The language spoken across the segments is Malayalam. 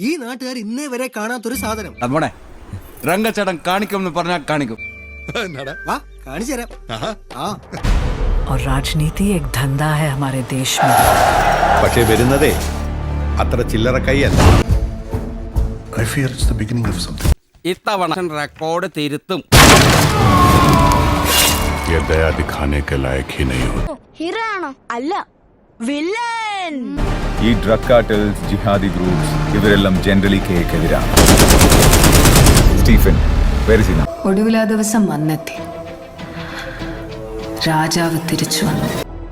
ഈ നാട്ടുകാർ ഇന്നേ വരെ കാണാത്തൊരു സാധനം അതുപോലെ രംഗച്ചേട്ടൻ കാണിക്കും എന്ന് പറഞ്ഞാൽ കാണിക്കും വാ കാണിച്ചു തരാം ആ और राजनीति एक धंधा है हमारे देश में പക്ഷേ വരുന്നതേ അത്ര ചില്ലറ കൈയല്ല I fear it's the beginning of something. ഇത്തവണ റെക്കോർഡ് തിരുത്തും ये दया दिखाने के लायक ही नहीं हो ഹീറോ ആണോ അല്ല വില്ലൻ ഈ ഡ്രഗ് കാർട്ടൽസ് ജിഹാദി ഗ്രൂപ്പ്സ് ഇവരെല്ലാം ജനറലി കേക്കെതിരാണ് സ്റ്റീഫൻ വെരിസിന ഒടുവിൽ ആ ദിവസം വന്നെത്തി. രാജാവ് തിരിച്ചു വന്നു.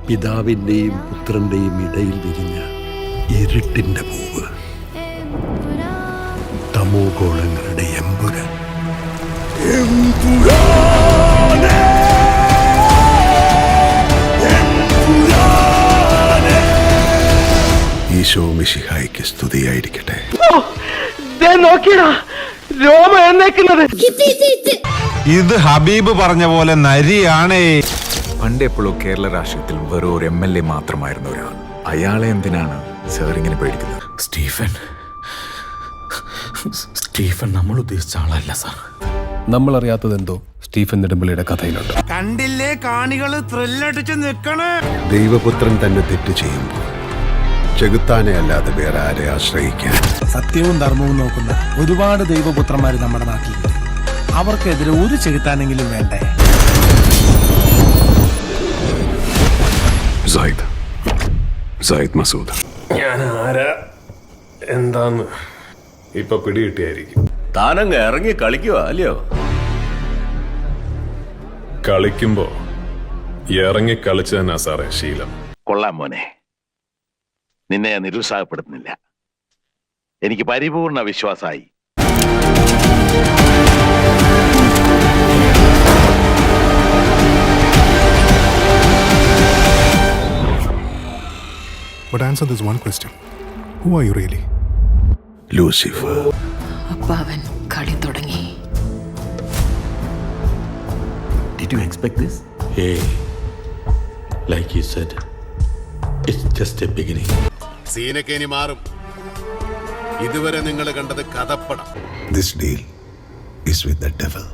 പിതാവിന്റെയും പുത്രന്റെയും ഇടയിൽ വിരിഞ്ഞ ഇരുട്ടിന്റെ പൂവ്. തമോഗോളങ്ങളുടെ എമ്പുരൻ. ഈശോ മിശിഹായിക്ക് സ്തുതിയായിരിക്കട്ടെ. ഇത് ഹബീബ് പറഞ്ഞ പോലെ നരിയാണേ. പണ്ട് എപ്പോഴും കേരള രാഷ്ട്രീയത്തിൽ വെറും ഒരു എം എൽ എ മാത്രമായിരുന്ന ഒരാൾ. അയാളെ എന്തിനാണ് സാർ ഇങ്ങനെ പേടിക്കുന്നത്? സ്റ്റീഫൻ. സ്റ്റീഫൻ നമ്മൾ ഉദ്ദേശിച്ച ആളല്ല സാർ. നമ്മൾ അറിയാത്തത് എന്തോ സ്റ്റീഫൻ നെടുമ്പള്ളിയുടെ കഥയിലുണ്ട്. കണ്ടില്ലേ കാണികൾ ത്രില്ലടിച്ച് നിൽക്കണേ ദൈവപുത്രൻ തന്നെ തെറ്റ് ചെയ്യുമ്പോൾ ചെകുത്താനെ അല്ലാതെ വേറെ ആരെ ആശ്രയിക്കാൻ? സത്യവും ധർമ്മവും നോക്കുന്ന ഒരുപാട് ദൈവപുത്രന്മാർ നമ്മുടെ നാട്ടിലുണ്ട്. അവർക്കെതിരെ ഒരു ചെകുത്താനെങ്കിലും വേണ്ടേ? സായിദ് സായിദ് മസൂദ്. ഞാൻ ആരാ എന്താന്ന്? ഇപ്പൊ പിടികിട്ടിയായിരിക്കും. താനങ്ങ് ഇറങ്ങി കളിക്കുക അല്ലയോ? കളിക്കുമ്പോ ഇറങ്ങി കളിച്ചതന്നാ സാറേ ശീലം. കൊള്ളാം മോനെ. നിന്നെ ഞാൻ നിരുത്സാഹപ്പെടുത്തുന്നില്ല എനിക്ക് പരിപൂർണ വിശ്വാസമായി But answer this one question. Who are you really? Lucifer അപ്പാവൻ കളി തുടങ്ങി Did you expect this? Hey, like you said, it's just a beginning. സീനൊക്കെ ഇനി മാറും ഇതുവരെ നിങ്ങൾ കണ്ടത് കഥപ്പടം this deal is with the devil.